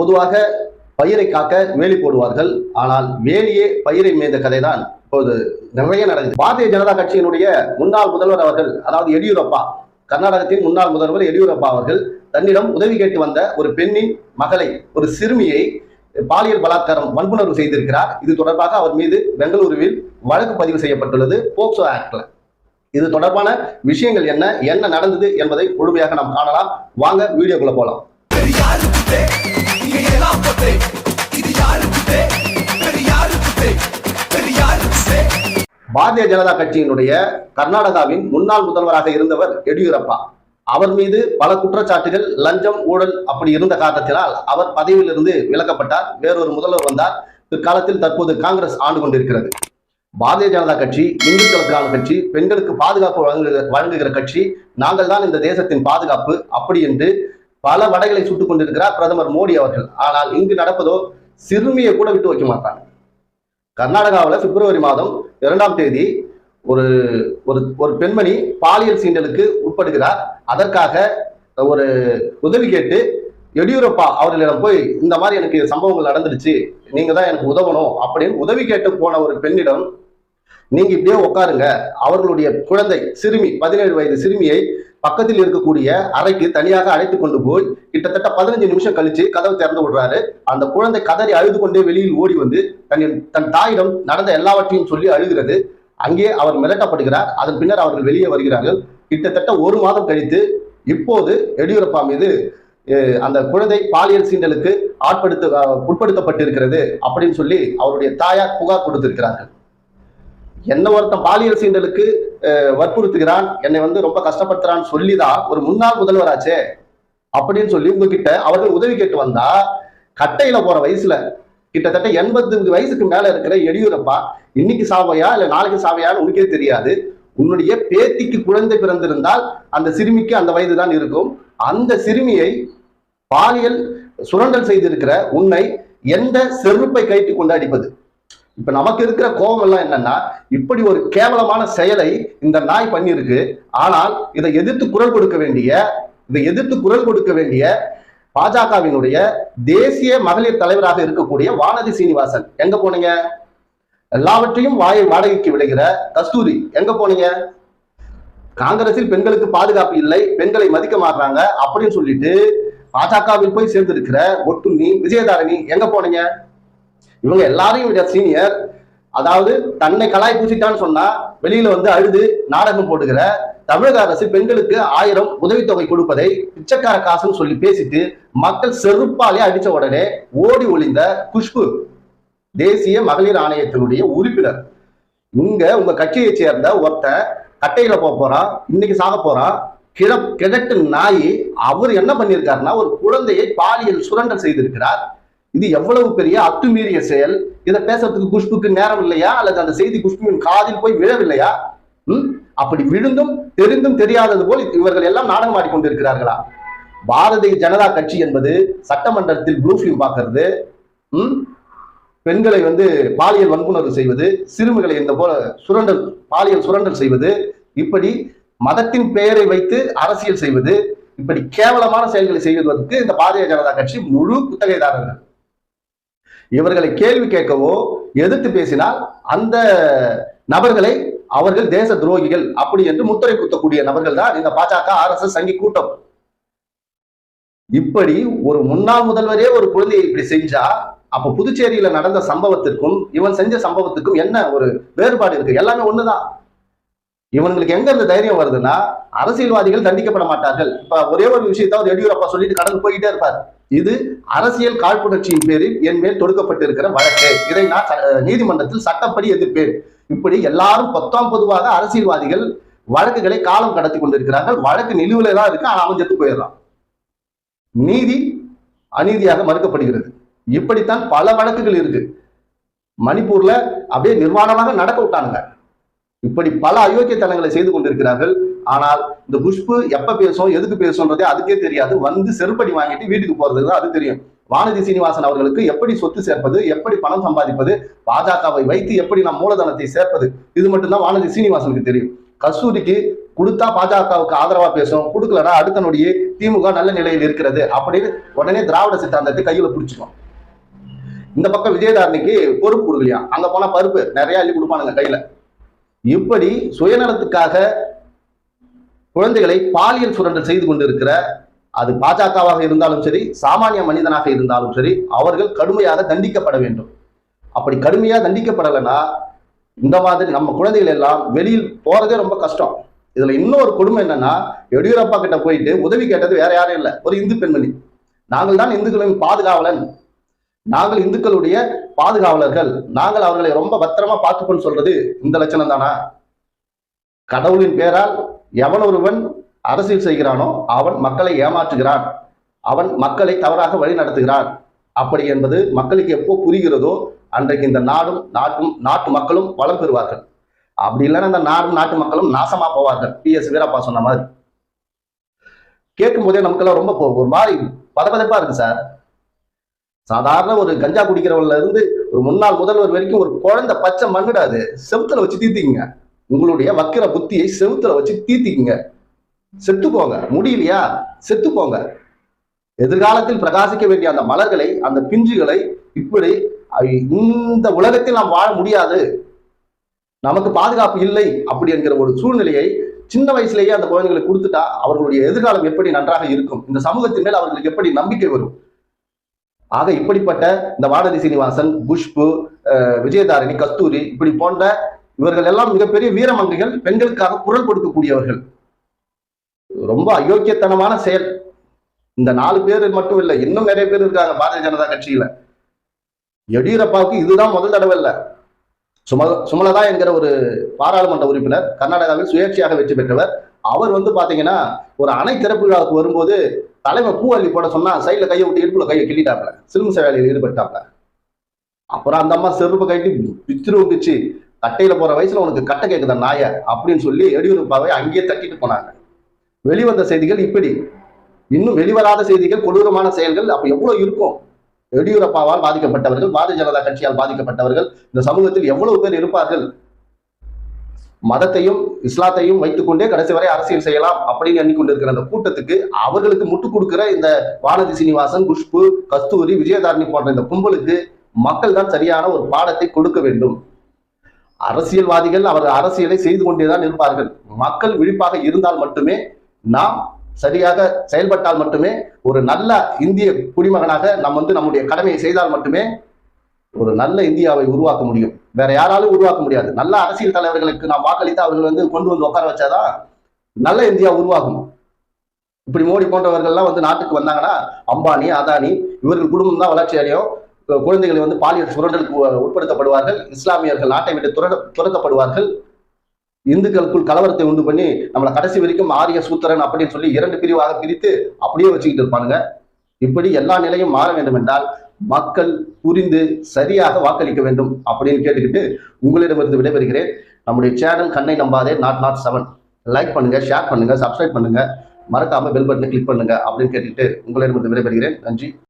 பொதுவாக பயிரை காக்க வேலி போடுவார்கள். ஆனால் வேலியே பயிரை மேய்ந்த கதைதான் இப்போது நிறைய நடந்தது பாரதிய ஜனதா கட்சியினுடைய முன்னாள் முதல்வர் அவர்கள் அதாவது எடியூரப்பா கர்நாடகத்தின் முன்னாள் முதல்வர் எடியூரப்பா அவர்கள் தன்னிடம் உதவி கேட்டு வந்த ஒரு பெண்ணின் மகளை ஒரு சிறுமியை பாலியல் பலாத்காரம் வன்புணர்வு செய்திருக்கிறார். இது தொடர்பாக அவர் மீது பெங்களூருவில் வழக்கு பதிவு செய்யப்பட்டுள்ளது போக்சோ ஆக்ட்ல இது தொடர்பான விஷயங்கள் என்ன என்ன நடந்தது என்பதை முழுமையாக நாம் காணலாம். வாங்க வீடியோக்குள்ள போலாம். இங்க எல்லாம் இது யாருக்கு பாரதிய ஜனதா கட்சியினுடைய கர்நாடகாவின் முன்னாள் முதல்வராக இருந்தவர் எடியூரப்பா. அவர் மீது பல குற்றச்சாட்டுகள் லஞ்சம் ஊழல் அப்படி இருந்த காரணத்தினால் அவர் பதவியிலிருந்து விலக்கப்பட்டார். வேறொரு முதல்வர் வந்தார். பிற்காலத்தில் தற்போது காங்கிரஸ் ஆண்டு கொண்டிருக்கிறது. பாரதிய ஜனதா கட்சி இந்துக்களுக்கான கட்சி பெண்களுக்கு பாதுகாப்பு வழங்குகிற வழங்குகிற கட்சி நாங்கள் தான் இந்த தேசத்தின் பாதுகாப்பு. அப்படி என்று பல வடைகளை சுட்டுக் கொண்டிருக்கிறார் பிரதமர் மோடி அவர்கள். ஆனால் இங்கு நடப்பதோ சிறுமியை கூட விட்டு வைக்க மாட்டாங்க. கர்நாடகாவில் பிப்ரவரி மாதம் இரண்டாம் தேதி ஒரு ஒரு ஒரு பெண்மணி பாலியல் சீண்டலுக்கு உட்படுகிறார். அதற்காக ஒரு உதவி கேட்டு எடியூரப்பா அவர்களிடம் போய் இந்த மாதிரி எனக்கு சம்பவங்கள் நடந்துடுச்சு. நீங்க தான் எனக்கு உதவணும். அப்படின்னு உதவி கேட்டு போன ஒரு பெண்ணிடம் நீங்க இப்படியே உட்காருங்க அவர்களுடைய குழந்தை சிறுமி பதினேழு வயது சிறுமியை பக்கத்தில் இருக்கக்கூடிய அறைக்கு தனியாக அழைத்து கொண்டு போய் கிட்டத்தட்ட பதினஞ்சு நிமிஷம் கழிச்சு கதவை திறந்து விடுறாரு. அந்த குழந்தை கதறி அழுது கொண்டே வெளியில் ஓடி வந்து தன் தன் தாயிடம் நடந்த எல்லாவற்றையும் சொல்லி அழுகிறது. அங்கே அவர் மிரட்டப்படுகிறார். அதன் பின்னர் அவர்கள் வெளியே வருகிறார்கள். கிட்டத்தட்ட ஒரு மாதம் கழித்து இப்போது எடியூரப்பா மீது அந்த குழந்தை பாலியல் சீண்டலுக்கு ஆட்படுத்த உட்படுத்தப்பட்டிருக்கிறது அப்படின்னு சொல்லி அவருடைய தாயார் புகார் கொடுத்திருக்கிறார்கள். என்ன ஒருத்தன் பாலியல் சீண்டலுக்கு வற்புறுத்துகிறான் என்னை வந்து ரொம்ப கஷ்டப்படுத்துறான்னு சொல்லிதான் ஒரு முன்னாள் முதல்வராச்சே அப்படின்னு சொல்லி உங்ககிட்ட அவர்கள் உதவி கேட்டு வந்தா கட்டையில போற வயசுல கிட்டத்தட்ட எண்பது வயசுக்கு மேல இருக்கிற எடியூரப்பா இன்னைக்கு சாவையா இல்ல நாளைக்கு சாவையான்னு உனக்கே தெரியாது. உன்னுடைய பேத்திக்கு குழந்தை பிறந்திருந்தால் அந்த சிறுமிக்கு அந்த வயது தான் இருக்கும். அந்த சிறுமியை பாலியல் சுரண்டல் செய்திருக்கிற உன்னை எந்த செருப்பை கைட்டு கொண்டு அடிப்பது? இப்ப நமக்கு இருக்கிற கோபம் எல்லாம் என்னன்னா இப்படி ஒரு கேவலமான செயலை இந்த நாய் பண்ணியிருக்கு. ஆனால் இதை எதிர்த்து குரல் கொடுக்க வேண்டிய இதை எதிர்த்து குரல் கொடுக்க வேண்டிய பாஜகவினுடைய தேசிய மகளிர் தலைவராக இருக்கக்கூடிய வானதி சீனிவாசன். எங்க போனீங்க? எல்லாவற்றையும் வாயை வாடகைக்கு விடுகிற கஸ்தூரி எங்க போனீங்க? காங்கிரஸில் பெண்களுக்கு பாதுகாப்பு இல்லை பெண்களை மதிக்க மாட்டாங்க அப்படின்னு சொல்லிட்டு பாஜகவில் போய் சேர்ந்திருக்கிற ஒட்டுண்ணி விஜயதாரணி எங்க போனீங்க? இவங்க எல்லாரையும் விட சீனியர் அதாவது தன்னை கலாய் பூசிட்டான்னு சொன்னா வெளியில வந்து அழுது நாடகம் போடுகிற தமிழக அரசு பெண்களுக்கு ஆயிரம் உதவித்தொகை கொடுப்பதை பிச்சைக்கார காசுன்னு சொல்லி பேசிட்டு மக்கள் செருப்பாலே அடிச்ச உடனே ஓடி ஒளிந்த குஷ்பு தேசிய மகளிர் ஆணையத்தினுடைய உறுப்பினர். இங்க உங்க கட்சியை சேர்ந்த ஒருத்தன் கட்டையில போக போறான் இன்னைக்கு சாக போறான். கிழ கிழட்டு நாய் அவர் என்ன பண்ணியிருக்காருன்னா ஒரு குழந்தையை பாலியல் சுரண்டல் செய்திருக்கிறார். இது எவ்வளவு பெரிய அத்துமீறிய செயல்? இதை பேசுறதுக்கு குஷ்புக்கு நேரம் இல்லையா? அல்லது அந்த செய்தி குஷ்புவின் காதில் போய் விழவில்லையா? ம்? அப்படி விழுந்தும் தெரிந்தும் தெரியாதது போல் இவர்கள் எல்லாம் நாடகம் ஆடிக்கொண்டிருக்கிறார்களா? பாரதிய ஜனதா கட்சி என்பது சட்டமன்றத்தில் ப்ளூ ஃபிலிம் பார்க்கறது. ம்? பெண்களை வந்து பாலியல் வன்புணர்வு செய்வது சிறுமிகளை இந்த போல சுரண்டல் பாலியல் சுரண்டல் செய்வது இப்படி மதத்தின் பெயரை வைத்து அரசியல் செய்வது இப்படி கேவலமான செயல்களை செய்வதற்கு இந்த பாரதிய ஜனதா கட்சி முழு குத்தகைதாரர்கள். இவர்களை கேள்வி கேட்கவோ எதிர்த்து பேசினால் அந்த நபர்களை அவர்கள் தேச துரோகிகள் அப்படி என்று முத்திரை குத்தக்கூடிய நபர்கள் தான் இந்த பாஜக ஆர்எஸ்எஸ் சங்கி கூட்டம். இப்படி ஒரு முன்னாள் முதல்வரே ஒரு குழந்தையை இப்படி செஞ்சா அப்ப புதுச்சேரியில நடந்த சம்பவத்திற்கும் இவன் செஞ்ச சம்பவத்துக்கும் என்ன ஒரு வேறுபாடு இருக்கு? எல்லாமே ஒண்ணுதான். இவங்களுக்கு எங்க இந்த தைரியம் வருதுன்னா அரசியல்வாதிகள் தண்டிக்கப்பட மாட்டார்கள். இப்ப ஒரே ஒரு விஷயத்தாவது எடியூரப்பா சொல்லிட்டு கடந்து போயிட்டே இருப்பார். இது அரசியல் காழ்ப்புணர்ச்சியின் பேரில் என் மேல் தொடுக்கப்பட்டிருக்கிற வழக்கு. இதை நான் ச- நீதிமன்றத்தில் சட்டப்படி எதிர்ப்பேன். இப்படி எல்லாரும் பத்தாம் பொதுவாக அரசியல்வாதிகள் வழக்குகளை காலம் கடத்தி கொண்டிருக்கிறார்கள். வழக்கு நிலுவில தான் இருக்கு. ஆனால் அவன் செத்து நீதி அநீதியாக மறுக்கப்படுகிறது. இப்படித்தான் பல வழக்குகள் இருக்கு. மணிப்பூர்ல அப்படியே நிர்வாணமாக நடக்க விட்டானுங்க. இப்படி பல அயோக்கியத்தனங்களை செய்து கொண்டிருக்கிறார்கள். ஆனால் இந்த குஷ்பு எப்ப பேசும் எதுக்கு பேசும்ன்றதே அதுக்கே தெரியாது. வந்து செருப்படி வாங்கிட்டு வீட்டுக்கு போறதுக்கு தான் அது தெரியும். வானதி சீனிவாசன் அவர்களுக்கு எப்படி சொத்து சேர்ப்பது எப்படி பணம் சம்பாதிப்பது பாஜகவை வைத்து எப்படி நம் மூலதனத்தை சேர்ப்பது இது மட்டும்தான் வானதி சீனிவாசனுக்கு தெரியும். கஸ்தூரிக்கு கொடுத்தா பாஜகவுக்கு ஆதரவா பேசும் கொடுக்கலனா அடுத்த நொடியே திமுக நல்ல நிலையில் இருக்கிறது அப்படின்னு உடனே திராவிட சித்தாந்தத்தை கையில பிடிச்சிக்கும். இந்த பக்கம் விஜயதாரணிக்கு பொறுப்பு கொடுக்கலையா? அங்க போனா பருப்பு நிறைய அள்ளி கொடுப்பானுங்க கையில. இப்படி சுயநலத்துக்காக குழந்தைகளை பாலியல் சுரண்டல் செய்து கொண்டிருக்கிற அது பாஜகவாக இருந்தாலும் சரி சாமானிய மனிதனாக இருந்தாலும் சரி அவர்கள் கடுமையாக தண்டிக்கப்பட வேண்டும். அப்படி கடுமையாக தண்டிக்கப்படலைன்னா இந்த மாதிரி நம்ம குழந்தைகள் எல்லாம் வெளியில் போறதே ரொம்ப கஷ்டம். இதுல இன்னொரு கொடுமை என்னன்னா எடியூரப்பா கிட்ட போயிட்டு உதவி கேட்டது வேற யாரும் இல்லை. ஒரு இந்து பெண்மணி. நாங்கள் தான் இந்துக்களின் பாதுகாவலன். நாங்கள் இந்துக்களுடைய பாதுகாவலர்கள். நாங்கள் அவர்களை ரொம்ப பத்திரமா பார்த்துக்கொண்டு சொல்றது இந்த லட்சணம் தானா? கடவுளின் பேரால் எவன் ஒருவன் அரசியல் செய்கிறானோ அவன் மக்களை ஏமாற்றுகிறான். அவன் மக்களை தவறாக வழி நடத்துகிறான். அப்படி என்பது மக்களுக்கு எப்போ புரிகிறதோ அன்றைக்கு இந்த நாடும் நாட்டும் நாட்டு மக்களும் வளம் பெறுவார்கள். அப்படி இல்லைன்னா இந்த நாடும் நாட்டு மக்களும் நாசமா போவார்கள். பி. எஸ். வீரப்பா சொன்ன மாதிரி. கேட்கும் போதே நமக்கெல்லாம் ரொம்ப ஒரு மாதிரி பதப்பதப்பா இருக்கு சார். சாதாரண ஒரு கஞ்சா குடிக்கிறவன்ல இருந்து ஒரு முன்னாள் முதல்வர் வரைக்கும் ஒரு குழந்தை பச்சை மண்ணுடாது செவுத்துல வச்சு தீர்த்திங்க. உங்களுடைய வக்கிர புத்தியை செவுத்துல வச்சு தீர்த்திக்கங்க. செத்துக்கோங்க முடியலையா? செத்துக்கோங்க எதிர்காலத்தில் பிரகாசிக்க வேண்டிய அந்த மலர்களை அந்த பிஞ்சுகளை இப்படி இந்த உலகத்தில் நாம் வாழ முடியாது. நமக்கு பாதுகாப்பு இல்லை அப்படி என்கிற ஒரு சூழ்நிலையை சின்ன வயசுலேயே அந்த குழந்தைகளுக்கு கொடுத்துட்டா அவர்களுடைய எதிர்காலம் எப்படி நன்றாக இருக்கும்? இந்த சமூகத்தின் மேல் அவர்களுக்கு எப்படி நம்பிக்கை வரும்? ஆக இப்படிப்பட்ட இந்த வானதி சீனிவாசன் குஷ்பு அஹ், விஜயதாரணி கஸ்தூரி இப்படி போன்ற இவர்கள் எல்லாம் மிகப்பெரிய வீரமங்கைகள் பெண்களுக்காக குரல் கொடுக்கக்கூடியவர்கள். ரொம்ப அயோக்கியத்தனமான செயல். இந்த நாலு பேர் மட்டும் இல்லை இன்னும் நிறைய பேர் இருக்காங்க பாரதிய ஜனதா கட்சியில. எடியூரப்பாவுக்கு இதுதான் முதல் தடவை இல்லை. சும சுமலதா என்கிற ஒரு பாராளுமன்ற உறுப்பினர் கர்நாடகாவில் சுயேட்சையாக வெற்றி பெற்றவர். அவர் வந்து பாத்தீங்கன்னா ஒரு அணை திறப்பு விழாவுக்கு வரும்போது தலைமை பூ அள்ளி போட சொன்னா சைட்ல கையை விட்டு இடுப்புல கையை கிள்ளிட்டாப்ல சிலும வேலையில் ஈடுபட்டாப்ல அப்புறம் அந்த அம்மா செருப்பு கட்டி பிச்சிரு பிச்சு. கட்டையில போற வயசுல உனக்கு கட்டை கேட்குதா நாய? அப்படின்னு சொல்லி எடியூரப்பாவை அங்கேயே தட்டிட்டு போனாங்க. வெளிவந்த செய்திகள் இப்படி. இன்னும் வெளிவராத செய்திகள் கொடூரமான செயல்கள் அப்ப எவ்வளவு இருக்கும்? எடியூரப்பாவால் பாதிக்கப்பட்டவர்கள் பாரதிய ஜனதா கட்சியால் பாதிக்கப்பட்டவர்கள் இந்த சமூகத்தில் எவ்வளவு பேர் இருப்பார்கள்? மதத்தையும் இஸ்லாத்தையும் வைத்துக்கொண்டே கடைசி வரை அரசியல் செய்யலாம் அப்படின்னு எண்ணிக்கொண்டிருக்கிற அந்த கூட்டத்துக்கு அவர்களுக்கு முட்டுக் கொடுக்கிற இந்த வானதி சீனிவாசன் குஷ்பு கஸ்தூரி விஜயதாரணி போன்ற இந்த கும்பலுக்கு மக்கள் தான் சரியான ஒரு பாடத்தை கொடுக்க வேண்டும். அரசியல்வாதிகள் அவர் அரசியலை செய்து கொண்டேதான் இருப்பார்கள். மக்கள் விழிப்பாக இருந்தால் மட்டுமே நாம் சரியாக செயல்பட்டால் மட்டுமே ஒரு நல்ல இந்திய குடிமகனாக நாம் வந்து நம்முடைய கடமையை செய்தால் மட்டுமே ஒரு நல்ல இந்தியாவை உருவாக்க முடியும். வேற யாராலும் உருவாக்க முடியாது. நல்ல அரசியல் தலைவர்களுக்கு நாம் வாக்களித்து அவர்கள் வந்து கொண்டு வந்து உட்கார வச்சாதான் நல்ல இந்தியா உருவாகும். இப்படி மோடி போன்றவர்கள்லாம் வந்து நாட்டுக்கு வந்தாங்கன்னா அம்பானி அதானி இவர்கள் குடும்பம் தான் வளர்ச்சி அடையும். குழந்தைகள் வந்து பாலியல் சுரண்டலுக்கு உட்படுத்தப்படுவார்கள் இஸ்லாமியர்கள் நாட்டை விட்டு துரட துரத்தப்படுவார்கள். இந்துக்களுக்குள் கலவரத்தை உண்டு பண்ணி நம்மளை கடைசி வரைக்கும் ஆரிய சூத்திரன் அப்படின்னு சொல்லி இரண்டு பிரிவாக பிரித்து அப்படியே வச்சுக்கிட்டு இருப்பானுங்க. இப்படி எல்லா நிலையும் மாற வேண்டும் என்றால் மக்கள் புரிந்து சரியாக வாக்களிக்க வேண்டும் அப்படின்னு கேட்டுக்கிட்டு உங்களிடமிருந்து விடைபெறுகிறேன். நம்முடைய channel Kannai Nambathe nought nought seven like பண்ணுங்க ஷேர் பண்ணுங்க சப்ஸ்கிரைப் பண்ணுங்க. மறக்காம பெல் பட்டனை கிளிக் பண்ணுங்க அப்படின்னு கேட்டுக்கிட்டு உங்களிடமிருந்து விடைபெறுகிறேன். நன்றி.